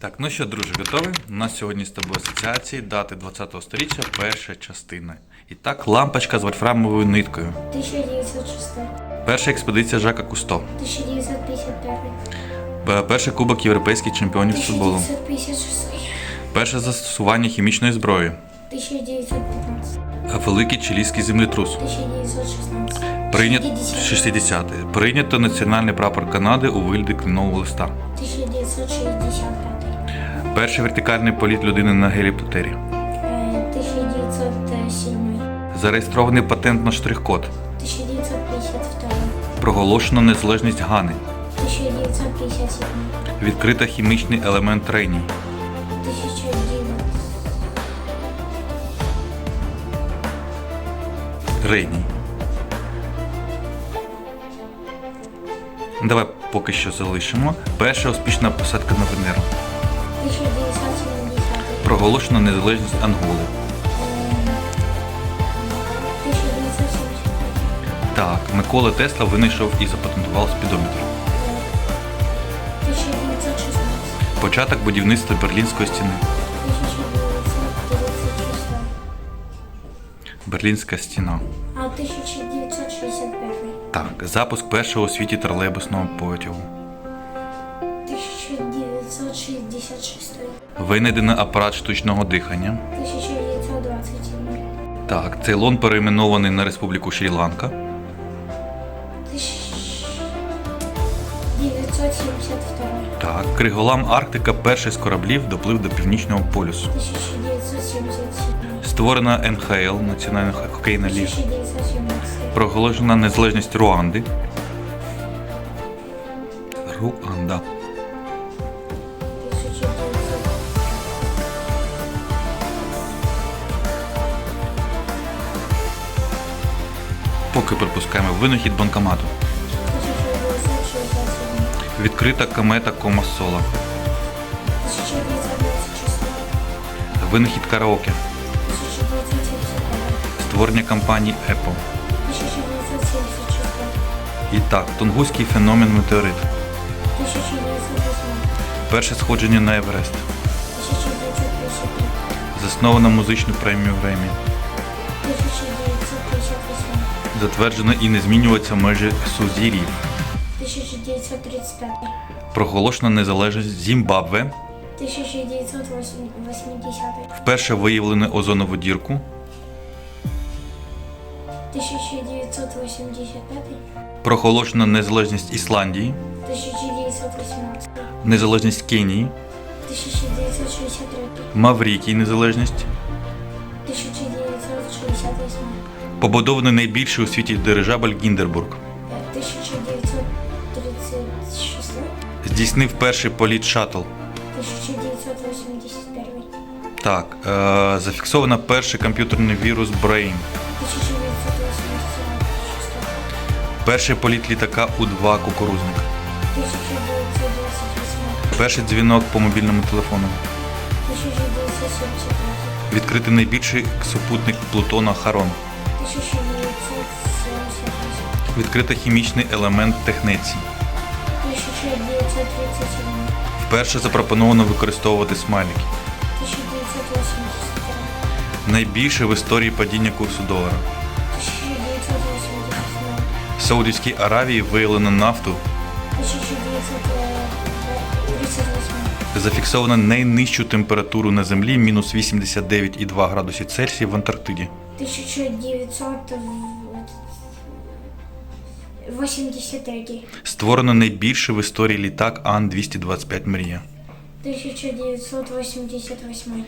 Так, ну що, друже, готовий? У нас сьогодні з тобою асоціації дати 20-го сторіччя, перша частина. І так, лампочка з вольфрамовою ниткою. 1906, Перша експедиція Жака Кусто. 1951, П- Перший кубок європейських чемпіонів з футболу. 1956, Перше застосування хімічної зброї. 1915, Великий чилійський землетрус. 1916, Прийнято 60, 60 Прийнято національний прапор Канади у вигляді кленового листа. 1965, Перший вертикальний політ людини на гелікоптері. е, 1907, Зареєстрований патент на штрих-код. 1952, Проголошено незалежність Гани. 1957, Відкрита хімічний елемент Реній. 1900, Реній. Давай поки що залишимо. Перша успішна посадка на Венеру. 1970, Проголошено незалежність Анголи. 1975, Так, Микола Тесла винайшов і запатентував спідометр. 1916, Початок будівництва Берлінської стіни. 1936, Берлінська стіна. а 1961, Так, запуск першого у світі тролейбусного потягу. 1966, Винайдено апарат штучного дихання. 1927, Так, Цейлон перейменований на Республіку Шрі-Ланка. 1972, Так, Криголам Арктика перший з кораблів доплив до Північного полюсу. 1977, Створена НХЛ, Національна хокейна ліга. 1917, Проголошена незалежність Руанди. Руанда. Поки пропускаємо винахід банкомату. Відкрита комета Комасола. 1926, Винахід караоке. Створення компанії Apple. І так, Тунгуський феномен метеорит. Перше сходження на Еверест. 1953, Засновано музичну премію Гремі. 1958, Затверджено і не змінюваться межі сузір'їв. 1935, Проголошено незалежність Зімбабве. 1980, Вперше виявлено озонову дірку. 1985, Проголошено незалежність Ісландії, 1918, незалежність Кенії, 1963, Маврикій незалежність. 1968, Побудований найбільший у світі дирижабль Гіндербург. 1936, Здійснив перший політ шаттл. 1981, Так, е, зафіксовано перший комп'ютерний вірус Brain. 1986, Перший політ літака У-2 кукурузник. 1928, Перший дзвінок по мобільному телефону. 1973, Відкритий найбільший супутник Плутона Харон. 1978, Відкритий хімічний елемент технецій. 1937, Вперше запропоновано використовувати смайлики. 1983, Найбільше в історії падіння курсу долара. В Саудівській Аравії виявлено нафту. 1938, Зафіксовано найнижчу температуру на землі мінус 89,2 градусі Цельсія в Антарктиді. 1983, Створено найбільший в історії літак Ан-225 Мрія. 1988,